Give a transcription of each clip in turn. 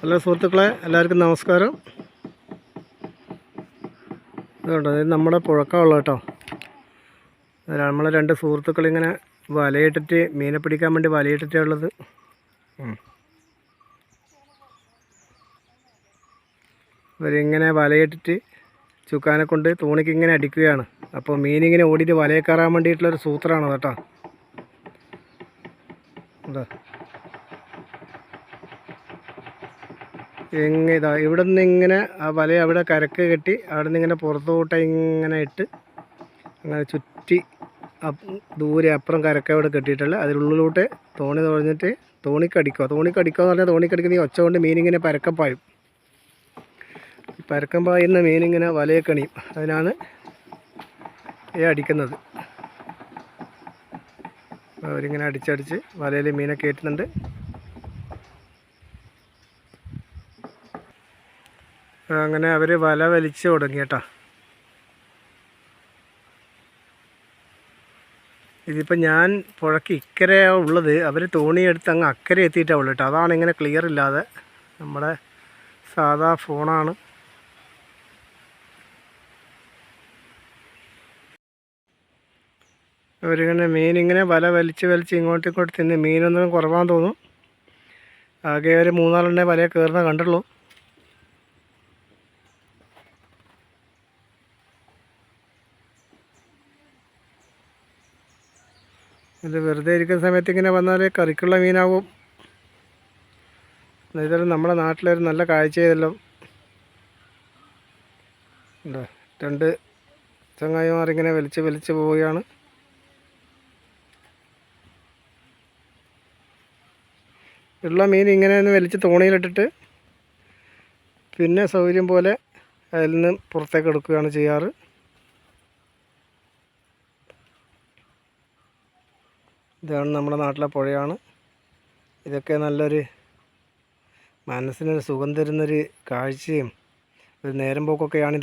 Hello സുഹൃത്തുക്കളെ എല്ലാവർക്കും നമസ്കാരം. ഇതുണ്ട് ഇത് നമ്മുടെ പുഴക്കമുള്ള കേട്ടോ. നമ്മളെ രണ്ട് സുഹൃത്തുക്കളിങ്ങനെ വലയിട്ടിട്ട് മീനെ പിടിക്കാൻ വേണ്ടി വലയിട്ടിട്ടേ ഉള്ളത്. ഇവരിങ്ങനെ വലയിട്ടിട്ട് ചുക്കാനെ കൊണ്ട് തോണിക്ക് ഇങ്ങനെ അടിക്കുകയാണ്. അപ്പോൾ മീനിങ്ങനെ ഓടിയിട്ട് വലയെ കയറാൻ വേണ്ടിയിട്ടുള്ളൊരു സൂത്രമാണ് കേട്ടോ. എന്താ എങ്ങനെ ഇതാ ഇവിടെ നിന്ന് ഇങ്ങനെ ആ വല അവിടെ കരക്ക് കെട്ടി അവിടെ നിന്ന് ഇങ്ങനെ പുറത്തോട്ട് ഇങ്ങനെ ഇട്ട് അങ്ങനെ ചുറ്റി ദൂരെ അപ്പുറം കരക്ക് അവിടെ കെട്ടിയിട്ടുള്ള അതിനുള്ളിലോട്ട് തോണി തുഴഞ്ഞിട്ട് തോണിക്കടിക്കുക. തോണിക്കടിക്കുക എന്ന് പറഞ്ഞാൽ തോണിക്കടിക്കുന്ന ഈ ഒച്ച കൊണ്ട് മീനിങ്ങനെ പരക്കം പായും. ഈ പരക്കം പായുന്ന മീനിങ്ങനെ വലയെ കണിയും. അതിനാണ് ഈ അടിക്കുന്നത്. അവരിങ്ങനെ അടിച്ചടിച്ച് വലയിൽ മീനെ കയറ്റുന്നുണ്ട് അങ്ങനെ അവർ വല വലിച്ച് തുടങ്ങി കേട്ടോ. ഇതിപ്പോൾ ഞാൻ പുഴയ്ക്ക് ഇക്കരയാണ് ഉള്ളത് അവർ തോണിയെടുത്ത് അങ്ങ് അക്കരെ എത്തിയിട്ടാണ് ഉള്ളത് കേട്ടോ. അതാണ് ഇങ്ങനെ ക്ലിയർ ഇല്ലാതെ നമ്മുടെ സാധാ ഫോണാണ് അവരിങ്ങനെ മീനിങ്ങനെ വല വലിച്ച് വലിച്ച് ഇങ്ങോട്ടും ഇങ്ങോട്ട് തിന്ന് മീനൊന്നും കുറവാൻ തോന്നും. ആകെ ഒരു മൂന്നാലെണ്ണേ വലയെ കയറുന്ന കണ്ടുള്ളൂ. ഇത് വെറുതെ ഇരിക്കുന്ന സമയത്ത് ഇങ്ങനെ വന്നാൽ കറിക്കുള്ള മീനാവും ഇതൊരു നമ്മുടെ നാട്ടിലൊരു നല്ല കാഴ്ചയല്ലോ ഉണ്ടോ രണ്ട് ചങ്ങായിമാർ ഇങ്ങനെ വലിച്ച് വലിച്ച് പോവുകയാണ്. ഉള്ള മീൻ ഇങ്ങനെ ഒന്ന് വലിച്ച് തോണിയിലിട്ടിട്ട് പിന്നെ സൗകര്യം പോലെ അതിൽ നിന്ന് പുറത്തേക്ക് എടുക്കുകയാണ് ചെയ്യാറ്. ഇതാണ് നമ്മുടെ നാട്ടിലെ പുഴയാണ്. ഇതൊക്കെ നല്ലൊരു മനസ്സിനൊരു സുഖം തരുന്നൊരു കാഴ്ചയും ഒരു നേരം പോക്കൊക്കെയാണ്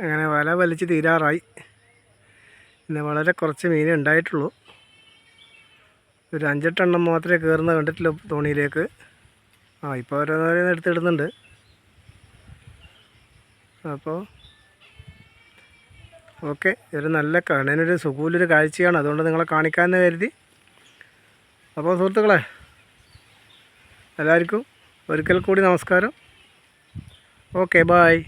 അങ്ങനെ വല വലിച്ച് തീരാറായി. പിന്നെ വളരെ കുറച്ച് മീനേ ഉണ്ടായിട്ടുള്ളൂ. ഒരു അഞ്ചെട്ടെണ്ണം മാത്രമേ കയറുന്ന കണ്ടിട്ടുള്ളൂ തോണിയിലേക്ക്. ആ ഇപ്പോൾ ഓരോന്നോരോന്ന് എടുത്തിടുന്നുണ്ട്. അപ്പോൾ ഓക്കെ ഒരു നല്ല കണ്ണിനൊരു സുഖൂലൊരു കാഴ്ചയാണ്. അതുകൊണ്ട് നിങ്ങളെ കാണിക്കാമെന്ന് കരുതി. അപ്പോൾ സുഹൃത്തുക്കളെ എല്ലാവർക്കും ഒരിക്കൽ കൂടി നമസ്കാരം. Okay bye